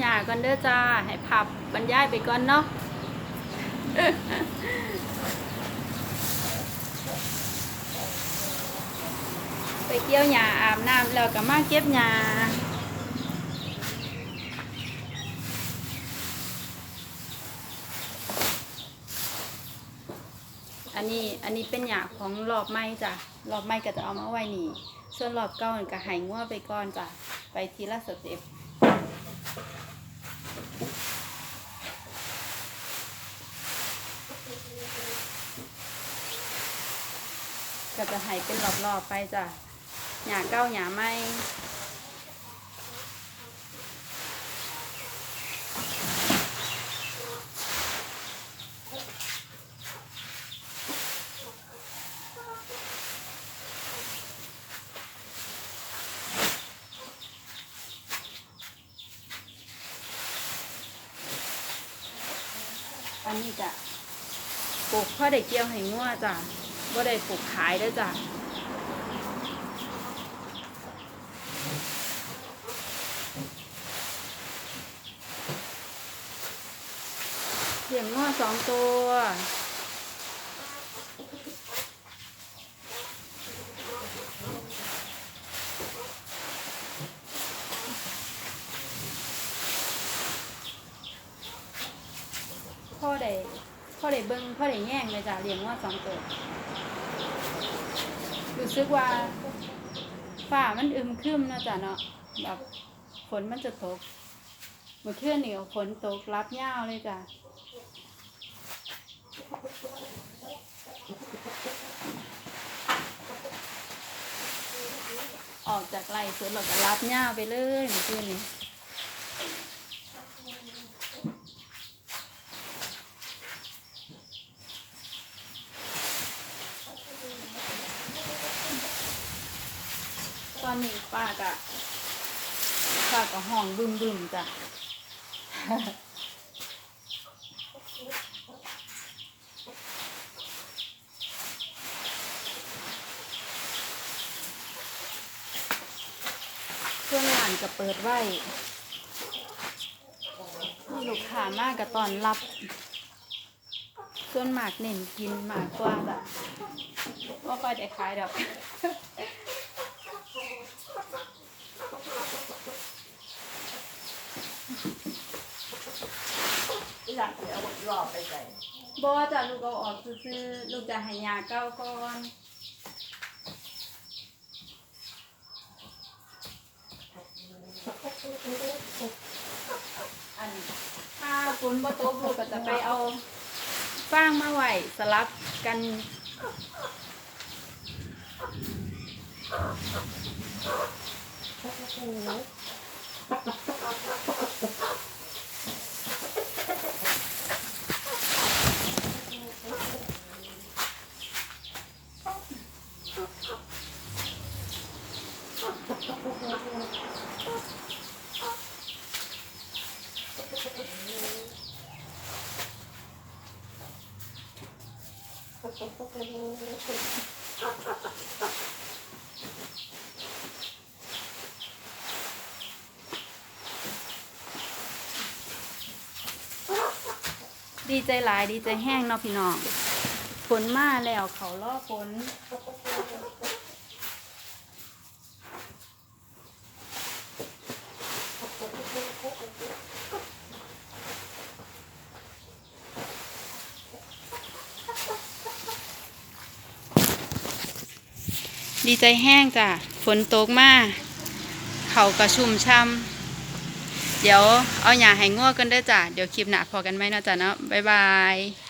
หญ้าก่อนเด้อจ้า ให้พับบรรยายไปก่อนเนาะไปเกี่ยวหญ้าอาบน้ำแล้วก็มาเก็บหญ้าอันนี้อันนี้เป็นหญ้าของรอบไม้จ้ะรอบไม้ก็จะเอามาไว้นี่ ส่วนรอบเก้าก็ใหายงัวไปก่อนจ้ะ ไปทีละสเต็ป ก็จะใหายเป็นรอบๆไปจ้ะหญ้าเก้าหญ้าไม้อันนี้จะปลูกพ่อได้เกี่ยวให้งัวจ้ะ บ่ได้ปลูกขายเด้จ้ะเลี้ยงงัวสองตัวพ่อได้พ่อได้เบิ้งพ่อได้แย่งเลยจ้ะเลี้ยงว่าสองตัว รู้สึกว่าฝ่ามันอึมครึมนะจ้ะเนาะแบบฝนมันจะตกเมื่อคืนนี่ก็ฝนตกรับยาวเลยจ้ะออกจากไร่สวนเราก็รับยาไปเลยเมื่อคืนนี้ ตอนนี้ป้ากะป้าก็ห้องบึมบึมๆจ้ะช่วงหลานก็เปิดไว้ลูกค้ามากกับตอนรับ ส่วนหมากเน่นกินหมากกว่าจ้ะว่าค่อยได้ขายดอก อยากเอาหลอบไปใส่บอจะลูกเอาออกซื้อๆลูกจะให้ยาเก้าก่อนอันถ้าฝนบ่ตกลูกก็จะไปเอาฟางมาไว้สลับกันโอ้โห ดีใจหลายดีใจแห้งเนาะพี่น้องฝนมาแล้วเขาล่อฝน ดีใจแห้งจ้ะฝนตกมากเขากระชุ่มช่ำเดี๋ยวเอาหยาให้ง่วกันได้จ้ะ เดี๋ยวคลิปหนาพอกันไหมนาะจ๊ะเนาะบ๊ายบาย